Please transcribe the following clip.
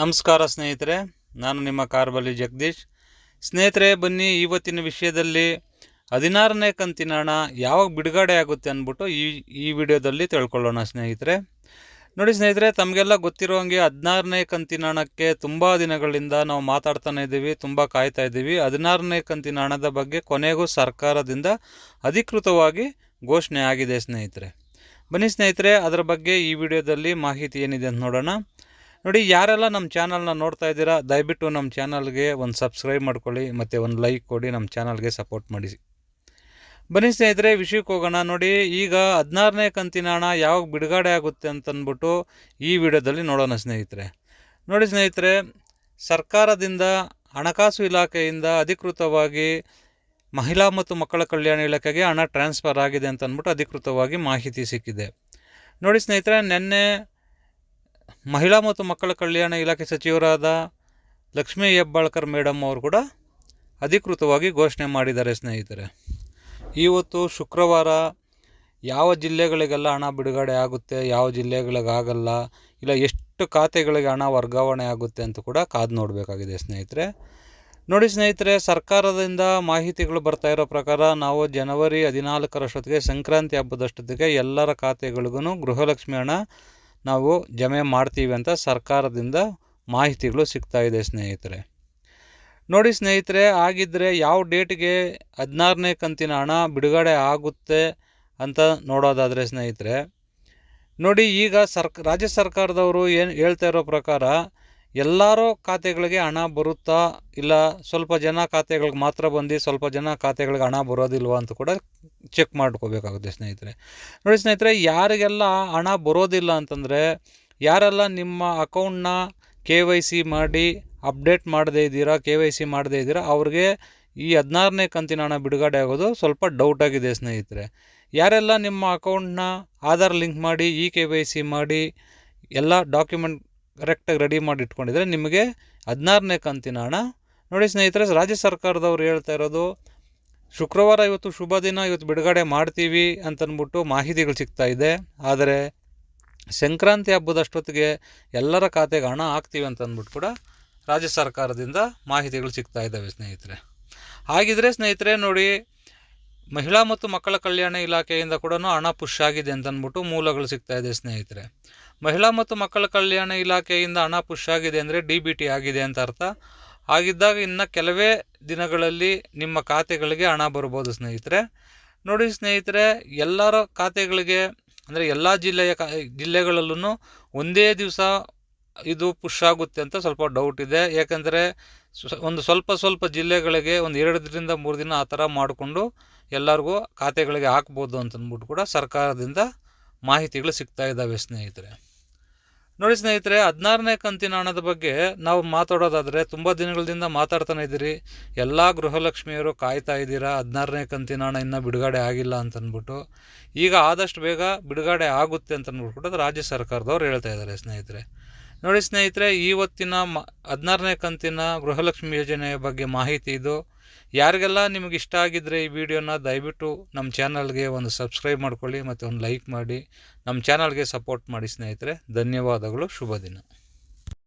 ನಮಸ್ಕಾರ ಸ್ನೇಹಿತರೆ, ನಾನು ನಿಮ್ಮ ಕಾರ್ಬಲಿ ಜಗದೀಶ್. ಸ್ನೇಹಿತರೆ, ಬನ್ನಿ ಇವತ್ತಿನ ವಿಷಯದಲ್ಲಿ ಹದಿನಾರನೇ ಕಂತಿನ ಹಣ ಯಾವಾಗ ಬಿಡುಗಡೆ ಆಗುತ್ತೆ ಅಂದ್ಬಿಟ್ಟು ಈ ಈ ವಿಡಿಯೋದಲ್ಲಿ ತಿಳ್ಕೊಳ್ಳೋಣ ಸ್ನೇಹಿತರೆ. ನೋಡಿ ಸ್ನೇಹಿತರೆ, ತಮಗೆಲ್ಲ ಗೊತ್ತಿರೋ ಹಂಗೆ ಹದಿನಾರನೇ ಕಂತಿನ ಹಣಕ್ಕೆ ತುಂಬ ದಿನಗಳಿಂದ ನಾವು ಮಾತಾಡ್ತಾನೆ ಇದ್ದೀವಿ, ತುಂಬ ಕಾಯ್ತಾ ಇದ್ದೀವಿ. ಹದಿನಾರನೇ ಕಂತಿನ ಹಣದ ಬಗ್ಗೆ ಕೊನೆಗೂ ಸರ್ಕಾರದಿಂದ ಅಧಿಕೃತವಾಗಿ ಘೋಷಣೆ ಆಗಿದೆ ಸ್ನೇಹಿತರೆ. ಬನ್ನಿ ಸ್ನೇಹಿತರೆ, ಅದರ ಬಗ್ಗೆ ಈ ವಿಡಿಯೋದಲ್ಲಿ ಮಾಹಿತಿ ಏನಿದೆ ಅಂತ ನೋಡೋಣ. ನೋಡಿ, ಯಾರೆಲ್ಲ ನಮ್ಮ ಚಾನಲ್ನ ನೋಡ್ತಾ ಇದ್ದೀರಾ, ದಯವಿಟ್ಟು ನಮ್ಮ ಚಾನಲ್ಗೆ ಒಂದು ಸಬ್ಸ್ಕ್ರೈಬ್ ಮಾಡ್ಕೊಳ್ಳಿ, ಮತ್ತು ಒಂದು ಲೈಕ್ ಕೊಡಿ, ನಮ್ಮ ಚಾನಲ್ಗೆ ಸಪೋರ್ಟ್ ಮಾಡಿ ಬನ್ನಿ ಸ್ನೇಹಿತರೆ, ವಿಷಯಕ್ಕೆ ಹೋಗೋಣ. ನೋಡಿ, ಈಗ ಹದಿನಾರನೇ ಕಂತಿನ ಹಣ ಯಾವಾಗ ಬಿಡುಗಡೆ ಆಗುತ್ತೆ ಅಂತಂದ್ಬಿಟ್ಟು ಈ ವಿಡಿಯೋದಲ್ಲಿ ನೋಡೋಣ ಸ್ನೇಹಿತರೆ. ನೋಡಿ ಸ್ನೇಹಿತರೆ, ಸರ್ಕಾರದಿಂದ ಹಣಕಾಸು ಇಲಾಖೆಯಿಂದ ಅಧಿಕೃತವಾಗಿ ಮಹಿಳಾ ಮತ್ತು ಮಕ್ಕಳ ಕಲ್ಯಾಣ ಇಲಾಖೆಗೆ ಹಣ ಟ್ರಾನ್ಸ್ಫರ್ ಆಗಿದೆ ಅಂತಂದ್ಬಿಟ್ಟು ಅಧಿಕೃತವಾಗಿ ಮಾಹಿತಿ ಸಿಕ್ಕಿದೆ. ನೋಡಿ ಸ್ನೇಹಿತರೆ, ನಿನ್ನೆ ಮಹಿಳಾ ಮತ್ತು ಮಕ್ಕಳ ಕಲ್ಯಾಣ ಇಲಾಖೆ ಸಚಿವರಾದ ಲಕ್ಷ್ಮೀ ಹೆಬ್ಬಾಳ್ಕರ್ ಮೇಡಮ್ ಅವರು ಕೂಡ ಅಧಿಕೃತವಾಗಿ ಘೋಷಣೆ ಮಾಡಿದ್ದಾರೆ ಸ್ನೇಹಿತರೆ. ಇವತ್ತು ಶುಕ್ರವಾರ ಯಾವ ಜಿಲ್ಲೆಗಳಿಗೆಲ್ಲ ಹಣ ಬಿಡುಗಡೆ ಆಗುತ್ತೆ, ಯಾವ ಜಿಲ್ಲೆಗಳಿಗಾಗಲ್ಲ, ಇಲ್ಲ ಎಷ್ಟು ಖಾತೆಗಳಿಗೆ ಹಣ ವರ್ಗಾವಣೆ ಆಗುತ್ತೆ ಅಂತ ಕೂಡ ಕಾದು ನೋಡಬೇಕಾಗಿದೆ ಸ್ನೇಹಿತರೆ. ನೋಡಿ ಸ್ನೇಹಿತರೆ, ಸರ್ಕಾರದಿಂದ ಮಾಹಿತಿಗಳು ಬರ್ತಾ ಇರೋ ಪ್ರಕಾರ ನಾವು ಜನವರಿ ಹದಿನಾಲ್ಕರಷ್ಟೊತ್ತಿಗೆ, ಸಂಕ್ರಾಂತಿ ಹಬ್ಬದಷ್ಟೊತ್ತಿಗೆ ಎಲ್ಲರ ಖಾತೆಗಳಿಗೂ ಗೃಹಲಕ್ಷ್ಮಿ ಹಣ ನಾವು ಜಮೆ ಮಾಡ್ತೀವಿ ಅಂತ ಸರ್ಕಾರದಿಂದ ಮಾಹಿತಿಗಳು ಸಿಗ್ತಾ ಇದೆ ಸ್ನೇಹಿತರೆ. ನೋಡಿ ಸ್ನೇಹಿತರೆ ಆಗಿದ್ದರೆ ಯಾವ ಡೇಟ್ಗೆ ಹದಿನಾರನೇ ಕಂತಿನ ಹಣ ಬಿಡುಗಡೆ ಆಗುತ್ತೆ ಅಂತ ನೋಡೋದಾದರೆ ಸ್ನೇಹಿತರೆ, ನೋಡಿ ಈಗ ಸರ್ಕ, ರಾಜ್ಯ ಸರ್ಕಾರದವರು ಏನು ಹೇಳ್ತಾ ಇರೋ ಪ್ರಕಾರ ಎಲ್ಲರೂ ಖಾತೆಗಳಿಗೆ ಹಣ ಬರುತ್ತಾ ಇಲ್ಲ ಸ್ವಲ್ಪ ಜನ ಖಾತೆಗಳಿಗೆ ಮಾತ್ರ ಬಂದು ಸ್ವಲ್ಪ ಜನ ಖಾತೆಗಳಿಗೆ ಹಣ ಬರೋದಿಲ್ವ ಅಂತ ಕೂಡ ಚೆಕ್ ಮಾಡ್ಕೋಬೇಕಾಗುತ್ತೆ ಸ್ನೇಹಿತರೆ. ನೋಡಿ ಸ್ನೇಹಿತರೆ, ಯಾರಿಗೆಲ್ಲ ಹಣ ಬರೋದಿಲ್ಲ ಅಂತಂದರೆ, ಯಾರೆಲ್ಲ ನಿಮ್ಮ ಅಕೌಂಟ್ನ ಕೆ ವೈ ಸಿ ಮಾಡಿ ಅಪ್ಡೇಟ್ ಮಾಡದೇ ಇದ್ದೀರಾ, ಕೆ ವೈ ಸಿ ಮಾಡದೇ ಇದ್ದೀರಾ, ಅವ್ರಿಗೆ ಈ ಹದಿನಾರನೇ ಕಂತಿನ ಹಣ ಬಿಡುಗಡೆ ಆಗೋದು ಸ್ವಲ್ಪ ಡೌಟ್ ಆಗಿದೆ ಸ್ನೇಹಿತರೆ. ಯಾರೆಲ್ಲ ನಿಮ್ಮ ಅಕೌಂಟ್ನ ಆಧಾರ್ ಲಿಂಕ್ ಮಾಡಿ ಇ ಕೆ ವೈ ಸಿ ಮಾಡಿ ಎಲ್ಲ ಡಾಕ್ಯುಮೆಂಟ್ ಕರೆಕ್ಟಾಗಿ ರೆಡಿ ಮಾಡಿ ಇಟ್ಕೊಂಡಿದ್ರೆ ನಿಮಗೆ ಹದಿನಾರನೇ ಕಂತಿನ ಹಣ. ನೋಡಿ ಸ್ನೇಹಿತರೆ, ರಾಜ್ಯ ಸರ್ಕಾರದವ್ರು ಹೇಳ್ತಾ ಇರೋದು ಶುಕ್ರವಾರ ಇವತ್ತು ಶುಭ ದಿನ, ಇವತ್ತು ಬಿಡುಗಡೆ ಮಾಡ್ತೀವಿ ಅಂತಂದ್ಬಿಟ್ಟು ಮಾಹಿತಿಗಳು ಸಿಗ್ತಾ ಇದೆ. ಆದರೆ ಸಂಕ್ರಾಂತಿ ಹಬ್ಬದಷ್ಟೊತ್ತಿಗೆ ಎಲ್ಲರ ಖಾತೆಗೆ ಹಣ ಹಾಕ್ತೀವಿ ಅಂತಂದ್ಬಿಟ್ಟು ಕೂಡ ರಾಜ್ಯ ಸರ್ಕಾರದಿಂದ ಮಾಹಿತಿಗಳು ಸಿಗ್ತಾ ಇದ್ದಾವೆ ಸ್ನೇಹಿತರೆ. ಹಾಗಿದ್ರೆ ಸ್ನೇಹಿತರೆ ನೋಡಿ, ಮಹಿಳಾ ಮತ್ತು ಮಕ್ಕಳ ಕಲ್ಯಾಣ ಇಲಾಖೆಯಿಂದ ಕೂಡ ಹಣ ಪುಷ್ ಆಗಿದೆ ಅಂತಂದ್ಬಿಟ್ಟು ಮೂಲಗಳು ಸಿಗ್ತಾ ಇದೆ ಸ್ನೇಹಿತರೆ. ಮಹಿಳಾ ಮತ್ತು ಮಕ್ಕಳ ಕಲ್ಯಾಣ ಇಲಾಖೆಯಿಂದ ಹಣ ಪುಷ್ ಆಗಿದೆ ಅಂದರೆ ಡಿ ಬಿ ಟಿ ಆಗಿದೆ ಅಂತ ಅರ್ಥ. ಹಾಗಿದ್ದಾಗ ಇನ್ನು ಕೆಲವೇ ದಿನಗಳಲ್ಲಿ ನಿಮ್ಮ ಖಾತೆಗಳಿಗೆ ಹಣ ಬರ್ಬೋದು ಸ್ನೇಹಿತರೆ. ನೋಡಿ ಸ್ನೇಹಿತರೆ, ಎಲ್ಲರ ಖಾತೆಗಳಿಗೆ ಅಂದರೆ ಎಲ್ಲ ಜಿಲ್ಲೆಯ ಕಾ ಜಿಲ್ಲೆಗಳಲ್ಲೂ ಒಂದೇ ದಿವಸ ಇದು ಪುಷ್ ಆಗುತ್ತೆ ಅಂತ ಸ್ವಲ್ಪ ಡೌಟ್ ಇದೆ. ಯಾಕಂದರೆ ಒಂದು ಸ್ವಲ್ಪ ಸ್ವಲ್ಪ ಜಿಲ್ಲೆಗಳಿಗೆ ಒಂದು ಎರಡರಿಂದ ಮೂರು ದಿನ ಆ ಥರ ಮಾಡಿಕೊಂಡು ಎಲ್ಲರಿಗೂ ಖಾತೆಗಳಿಗೆ ಹಾಕ್ಬೋದು ಅಂತಂದ್ಬಿಟ್ಟು ಕೂಡ ಸರ್ಕಾರದಿಂದ ಮಾಹಿತಿಗಳು ಸಿಗ್ತಾ ಇದ್ದಾವೆ ಸ್ನೇಹಿತರೆ. ನೋಡಿ ಸ್ನೇಹಿತರೆ, ಹದಿನಾರನೇ ಕಂತಿನ ಹಣದ ಬಗ್ಗೆ ನಾವು ಮಾತಾಡೋದಾದರೆ ತುಂಬ ದಿನಗಳಿಂದ ಮಾತಾಡ್ತಾನೆ ಇದ್ದೀರಿ. ಎಲ್ಲ ಗೃಹಲಕ್ಷ್ಮಿಯರು ಕಾಯ್ತಾ ಇದ್ದೀರಾ, ಹದಿನಾರನೇ ಕಂತಿನ ಹಣ ಇನ್ನೂ ಬಿಡುಗಡೆ ಆಗಿಲ್ಲ ಅಂತಂದ್ಬಿಟ್ಟು ಈಗ ಆದಷ್ಟು ಬೇಗ ಬಿಡುಗಡೆ ಆಗುತ್ತೆ ಅಂತಂದ್ಬಿಟ್ಟು ರಾಜ್ಯ ಸರ್ಕಾರದವ್ರು ಹೇಳ್ತಾ ಇದ್ದಾರೆ ಸ್ನೇಹಿತರೆ. ನೋಡಿ ಸ್ನೇಹಿತರೆ ಇವತ್ತಿನ ಮ, ಹದಿನಾರನೇ ಕಂತಿನ ಗೃಹಲಕ್ಷ್ಮಿ ಯೋಜನೆಯ ಬಗ್ಗೆ ಮಾಹಿತಿ ಇದು. ಯಾರಿಗೆಲ್ಲ ನಿಮಗೆ ಇಷ್ಟ ಆಗಿದ್ದರೆ ಈ ವಿಡಿಯೋನ ದಯವಿಟ್ಟು ನಮ್ಮ ಚಾನಲ್ಗೆ ಒಂದು ಸಬ್ಸ್ಕ್ರೈಬ್ ಮಾಡ್ಕೊಳ್ಳಿ ಮತ್ತು ಒಂದು ಲೈಕ್ ಮಾಡಿ ನಮ್ಮ ಚಾನಲ್ಗೆ ಸಪೋರ್ಟ್ ಮಾಡಿ ಸ್ನೇಹಿತರೆ, ಧನ್ಯವಾದಗಳು, ಶುಭ ದಿನ.